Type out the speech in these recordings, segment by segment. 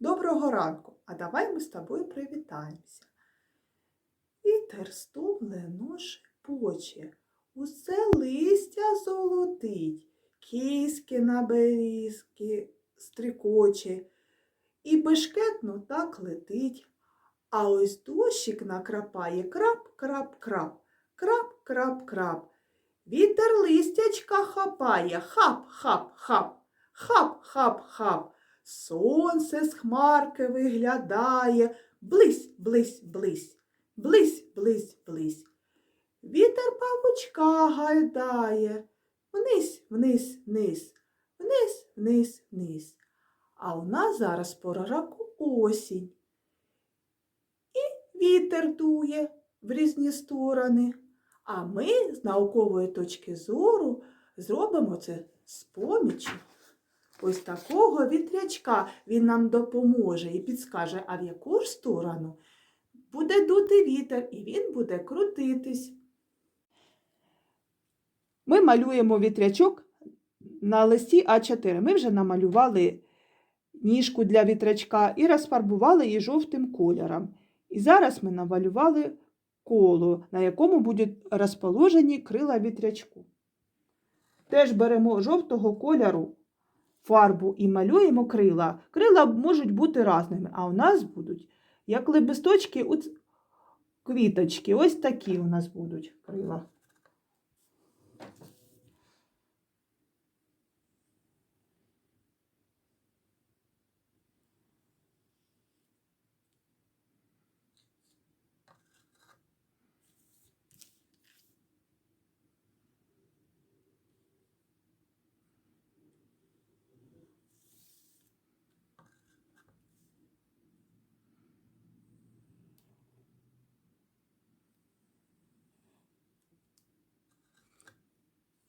Доброго ранку, а давай ми з тобою привітаємося. Вітер стомлено шепоче, усе листя золотить, кіськи на берізки стрикоче, і бешкетно так летить. А ось дощик накрапає крап-крап-крап, крап-крап-крап. Вітер листячка хапає, хап-хап-хап, хап-хап-хап. Сонце з хмарки виглядає, близь, близь, близь, близь, близь, близь. Вітер павучка гайдає, вниз, вниз, вниз, вниз, вниз, вниз. А у нас зараз пора року осінь. І вітер дує в різні сторони. А ми з наукової точки зору зробимо це з поміччю ось такого вітрячка. Він нам допоможе і підскаже, а в яку ж сторону буде дути вітер, і він буде крутитись. Ми малюємо вітрячок на листі А4. Ми вже намалювали ніжку для вітрячка і розфарбували її жовтим кольором. І зараз ми намалювали коло, на якому будуть розположені крила вітрячку. Теж беремо жовтого кольору фарбу і малюємо крила. Крила можуть бути різними, а у нас будуть як лепесточки у квіточки. Ось такі у нас будуть крила.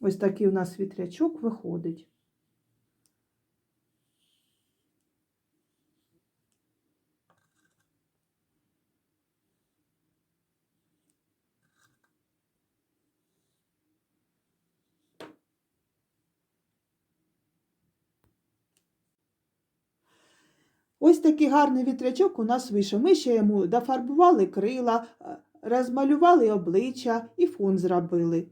Ось такий у нас вітрячок виходить. Ось такий гарний вітрячок у нас вийшов. Ми ще йому дофарбували крила, е, розмалювали обличчя і фон зробили.